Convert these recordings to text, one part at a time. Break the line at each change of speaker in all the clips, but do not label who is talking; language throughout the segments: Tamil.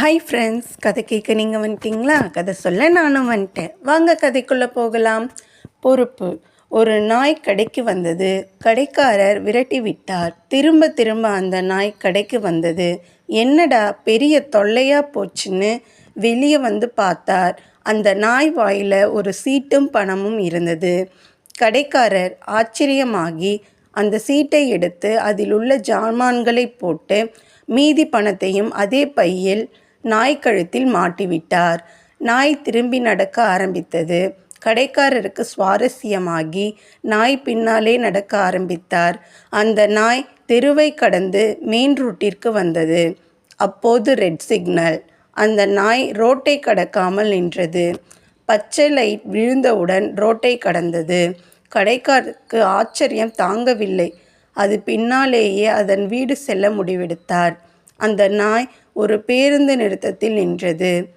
ஹாய் ஃப்ரெண்ட்ஸ் கதை கேட்க நீங்கள் வந்துட்டீங்களா? கதை சொல்ல நானும் வந்துட்டேன். வாங்க கதைக்குள்ளே போகலாம். பொறுப்பு. ஒரு நாய் கடைக்கு வந்தது. கடைக்காரர் விரட்டி விட்டார். திரும்ப திரும்ப அந்த நாய் கடைக்கு வந்தது. என்னடா பெரிய தொல்லையாக போச்சுன்னு வெளியே வந்து பார்த்தார். அந்த நாய் வாயில் ஒரு சீட்டும் பணமும் இருந்தது. கடைக்காரர் ஆச்சரியமாகி அந்த சீட்டை எடுத்து அதில் உள்ள ஜாமான்களை போட்டு மீதி பணத்தையும் அதே பையில் நாய் கழுத்தில் மாட்டிவிட்டார். நாய் திரும்பி நடக்க ஆரம்பித்தது. கடைக்காரருக்கு சுவாரஸ்யமாகி நாய் பின்னாலே நடக்க ஆரம்பித்தார். அந்த நாய் தெருவை கடந்து மெயின் ரூட்டிற்கு வந்தது. அப்போது ரெட் சிக்னல் அந்த நாய் ரோட்டை கடக்காமல் நின்றது. பச்சை லைட் விழுந்தவுடன் ரோட்டை கடந்தது. கடைக்காரருக்கு ஆச்சரியம் தாங்கவில்லை. அது பின்னாலேயே அதன் வீடு செல்ல முடிவெடுத்தார். அந்த நாய் ஒரு பேருந்து நிறுத்தத்தில் நின்றது.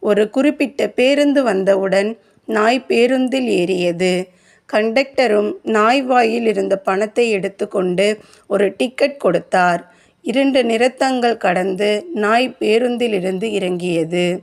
ஒரு குறிப்பிட்ட பேருந்து வந்தவுடன் நாய் பேருந்தில் ஏறியது. கண்டக்டரும் நாய் வாயில் இருந்த பணத்தை எடுத்துக்கொண்டு ஒரு டிக்கெட் கொடுத்தார். இரண்டு நிறுத்தங்கள் கடந்து நாய் பேருந்தில் இருந்து இறங்கியது.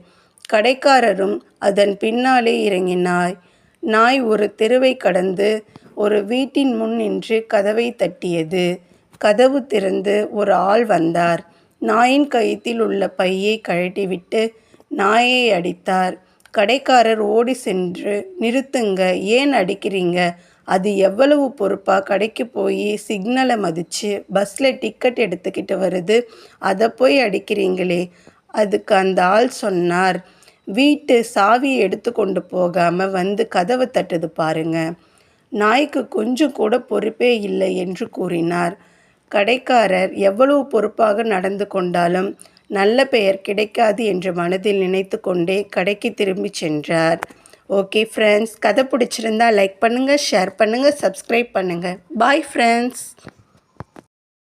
கடைக்காரரும் அதன் பின்னாலே இறங்கினாய். நாய் ஒரு தெருவை கடந்து ஒரு வீட்டின் முன் நின்று கதவை தட்டியது. கதவு திறந்து ஒரு ஆள் வந்தார். நாயின் கயிற்றில் உள்ள பையை கழட்டிவிட்டு நாயை அடித்தார். கடைக்காரர் ஓடி சென்று நிறுத்துங்க ஏன் அடிக்கிறீங்க? அது எவ்வளவு பொறுப்பாக கடைக்கு போய் சிக்னலை மதித்து பஸ்ஸில் டிக்கெட் எடுத்துக்கிட்டு வருது. அதை போய் அடிக்கிறீங்களே? அதுக்கு அந்த ஆள் சொன்னார் வீட்டு சாவியை எடுத்து கொண்டு போகாமல் வந்து கதவை தட்டுது பாருங்க. நாய்க்கு கொஞ்சம் கூட பொறுப்பே இல்லை என்று கூறினார். கடைக்காரர் எவ்வளவு பொறுப்பாக நடந்து கொண்டாலும் நல்ல பெயர் கிடைக்காது என்று மனதில் நினைத்து கொண்டே கடைக்கு திரும்பி சென்றார். ஓகே ஃப்ரெண்ட்ஸ் கதை பிடிச்சிருந்தா லைக் பண்ணுங்கள் ஷேர் பண்ணுங்கள் சப்ஸ்கிரைப் பண்ணுங்கள் பாய் ஃப்ரெண்ட்ஸ்